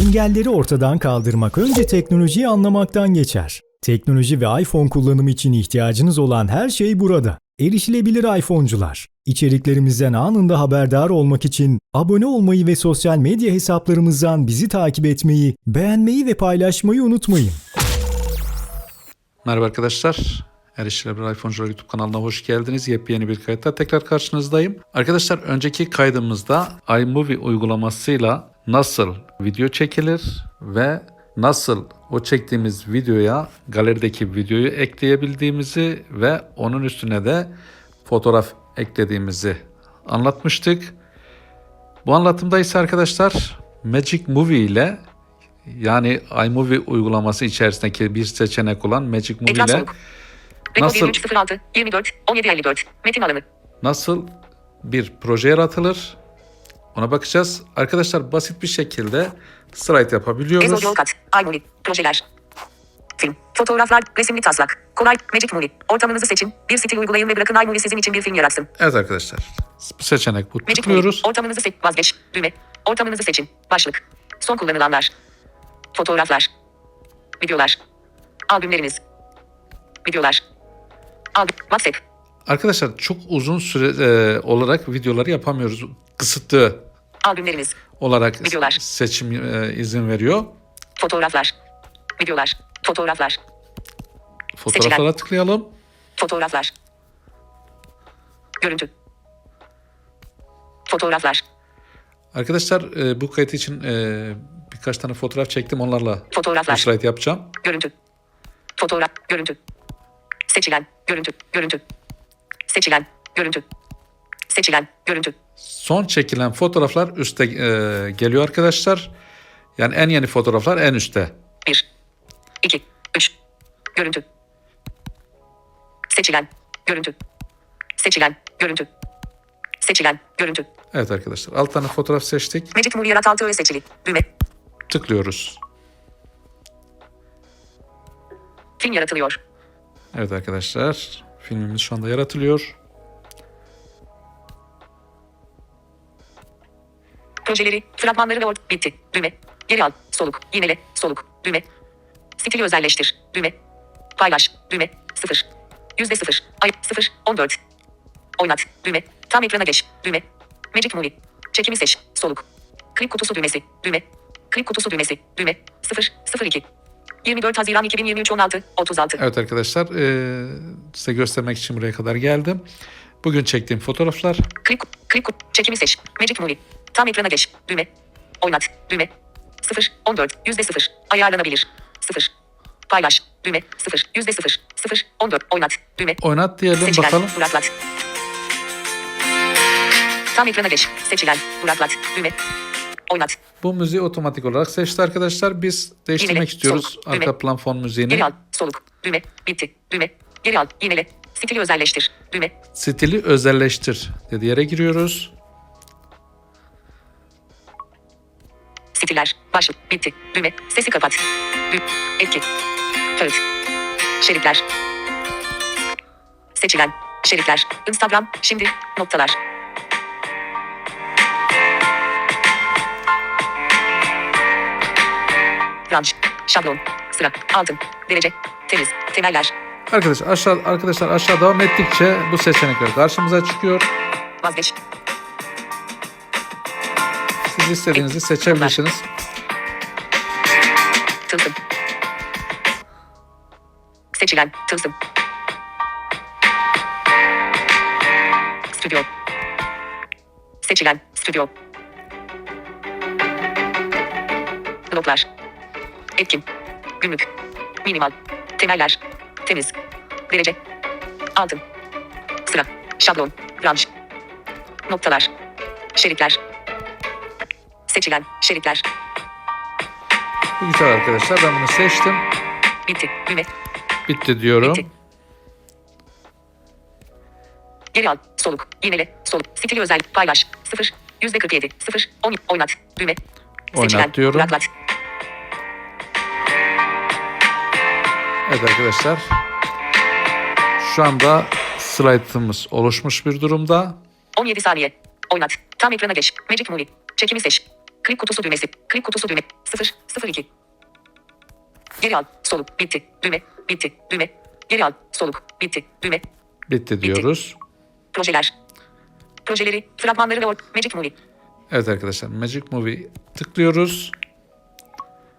Engelleri ortadan kaldırmak önce teknolojiyi anlamaktan geçer. Teknoloji ve iPhone kullanımı için ihtiyacınız olan her şey burada. Erişilebilir iPhone'cular. İçeriklerimizden anında haberdar olmak için abone olmayı ve sosyal medya hesaplarımızdan bizi takip etmeyi, beğenmeyi ve paylaşmayı unutmayın. Merhaba arkadaşlar. Erişilebilir iPhone'cular YouTube kanalına hoş geldiniz. Yepyeni bir kayıtta tekrar karşınızdayım. Arkadaşlar önceki kaydımızda iMovie uygulamasıyla nasıl video çekilir ve nasıl o çektiğimiz videoya galerideki videoyu ekleyebildiğimizi ve onun üstüne de fotoğraf eklediğimizi anlatmıştık. Bu anlatımda ise arkadaşlar Magic Movie ile yani iMovie uygulaması içerisindeki bir seçenek olan Magic Movie Ekran ile Nasıl- 2306 24 1754 Metin alanı. nasıl bir proje yaratılır ona bakacağız. Arkadaşlar basit bir şekilde slide yapabiliyoruz. Ezor yol kat. iMovie. Projeler. Film. Fotoğraflar. Resimli taslak. Kolay. Magic Movie. Ortamınızı seçin. Bir stil uygulayın ve bırakın iMovie sizin için bir film yaratsın. Evet arkadaşlar bu seçenek bu. Magic Tıklıyoruz. Movie. Ortamınızı seç. Vazgeç. Düğme. Ortamınızı seçin. Başlık. Son kullanılanlar. Fotoğraflar. Videolar. Albümleriniz. Videolar. Albüm. WhatsApp. Arkadaşlar çok uzun süre e, olarak videoları yapamıyoruz. Kısıtlı Albümleriniz. olarak Videolar. seçim e, izin veriyor. Fotoğraflar. Videolar. Fotoğraflar. Fotoğraflara tıklayalım. Fotoğraflar. Görüntü. Fotoğraflar. Arkadaşlar e, bu kayıt için e, birkaç tane fotoğraf çektim onlarla Fotoğraflar. slide yapacağım. Görüntü. Fotoğraf. Görüntü. Seçilen. Görüntü. Görüntü. Seçilen. Görüntü. Seçilen. Görüntü. Son çekilen fotoğraflar üstte e, geliyor arkadaşlar. Yani en yeni fotoğraflar en üstte. 1. 2. 3. Görüntü. Seçilen. Görüntü. Seçilen. Görüntü. Seçilen. Görüntü. Evet arkadaşlar 6 tane fotoğraf seçtik. Magic Movie yarat altı öğe seçili. Düğme. Tıklıyoruz. Film yaratılıyor. Evet arkadaşlar filmimiz şu anda yaratılıyor. Projeleri, fragmanları ve ort bitti. Düğme. Geri al. Soluk. Yinele. Soluk. Düğme. Stili özelleştir. Düğme. Paylaş. Düğme. 0. Yüzde 0. Ay 0. 14. Oynat. Düğme. Tam ekrana geç. Düğme. Magic Movie. Çekimi seç. Soluk. Klip kutusu düğmesi. Düğme. Klip kutusu düğmesi. Düğme. 0. 02. 24 Haziran 2023 16 36. Evet arkadaşlar e, size göstermek için buraya kadar geldim. Bugün çektiğim fotoğraflar. Klip, klip, çekimi seç. Magic Movie. Tam ekrana geç. Düğme. Oynat. Düğme. 0. 14. Yüzde 0. Ayarlanabilir. 0. Paylaş. Düğme. 0. Yüzde 0. 0. 14. Oynat. Düğme. Oynat diyelim Seçilen. bakalım. Duraklat. Tam ekrana geç. Seçilen. Duraklat. Düğme. Oynat. Bu müziği otomatik olarak seçti arkadaşlar. Biz değiştirmek Yinele, istiyoruz soluk, arka düğme. plan fon müziğini. Geri al. Soluk. Düğme. Bitti. Düğme. Geri al. Yinele. Stili özelleştir. Düğme. Stili özelleştir dediği yere giriyoruz. Stiller. Başlık. Bitti. Düğme. Sesi kapat. Düğme. Etki. Kağıt. Şeritler. Seçilen. Şeritler. Instagram. Şimdi. Noktalar. Range. Şablon. Sıra. Altın. Derece. Temiz. Temeller. Arkadaşlar aşağı arkadaşlar aşağı devam ettikçe bu seçenekler karşımıza çıkıyor. Vazgeç. Siz istediğinizi seçebilirsiniz. Tılsım. Seçilen. Tılsım. Stüdyo. Seçilen. Stüdyo. Bloklar. Etkin. Günlük. Minimal. Temeller. Temiz. Derece. Altın. Sıra. Şablon. Range. Noktalar. Şeritler. Seçilen. Şeritler. Güzel arkadaşlar. Ben bunu seçtim. Bitti. Düğme. Bitti diyorum. Bitti. Geri al. Soluk. Yinele. Soluk. Stili özel. Paylaş. 0. Yüzde 47. 0. 10. Oynat. Düğme. Oynat diyorum. Duraklat. Evet arkadaşlar. Şu anda slide'ımız oluşmuş bir durumda. 17 saniye. Oynat. Tam ekrana geç. Magic Movie. Çekimi seç. Klip kutusu düğmesi. Klip kutusu düğme. 0 0 2. Geri al. Soluk. Bitti. Düğme. Bitti. Düğme. Geri al. Soluk. Bitti. Düğme. Bitti diyoruz. Projeler. Projeleri, fragmanları ve Magic Movie. Evet arkadaşlar Magic Movie tıklıyoruz.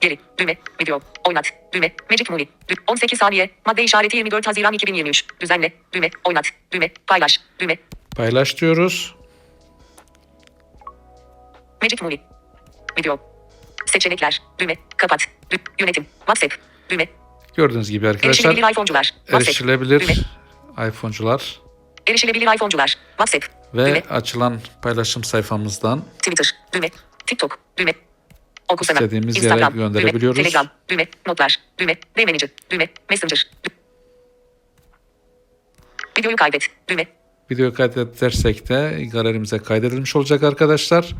Geri. Düğme. Video. Oynat. Düğme. Magic Movie. Dü- 18 saniye. Madde işareti 24 Haziran 2023. Düzenle. Düğme. Oynat. Düğme. Paylaş. Düğme. Paylaş diyoruz. Magic Movie. Video. Seçenekler. Düğme. Kapat. Dü- yönetim. WhatsApp. Düğme. Gördüğünüz gibi arkadaşlar Erişilebilir iPhone'cular. Erişilebilir Düğme. iPhone'cular Erişilebilir iPhone'cular. WhatsApp. ve Düğme. açılan paylaşım sayfamızdan Twitter. Düğme. TikTok. Düğme. Okusana. İstediğimiz yere Instagram. gönderebiliyoruz. Düğme. Telegram. Düğme. Notlar. Düğme. D Manager. Düğme. Messenger. Dü- Videoyu kaydet. Düğme. Videoyu kaydedersek de galerimize kaydedilmiş olacak arkadaşlar.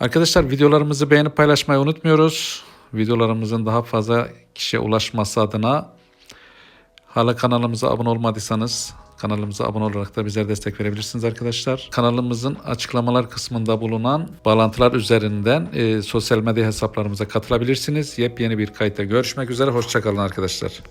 Arkadaşlar videolarımızı beğenip paylaşmayı unutmuyoruz. Videolarımızın daha fazla kişiye ulaşması adına hala kanalımıza abone olmadıysanız kanalımıza abone olarak da bizlere destek verebilirsiniz arkadaşlar. Kanalımızın açıklamalar kısmında bulunan bağlantılar üzerinden e, sosyal medya hesaplarımıza katılabilirsiniz. Yepyeni bir kayıtta görüşmek üzere. Hoşçakalın arkadaşlar.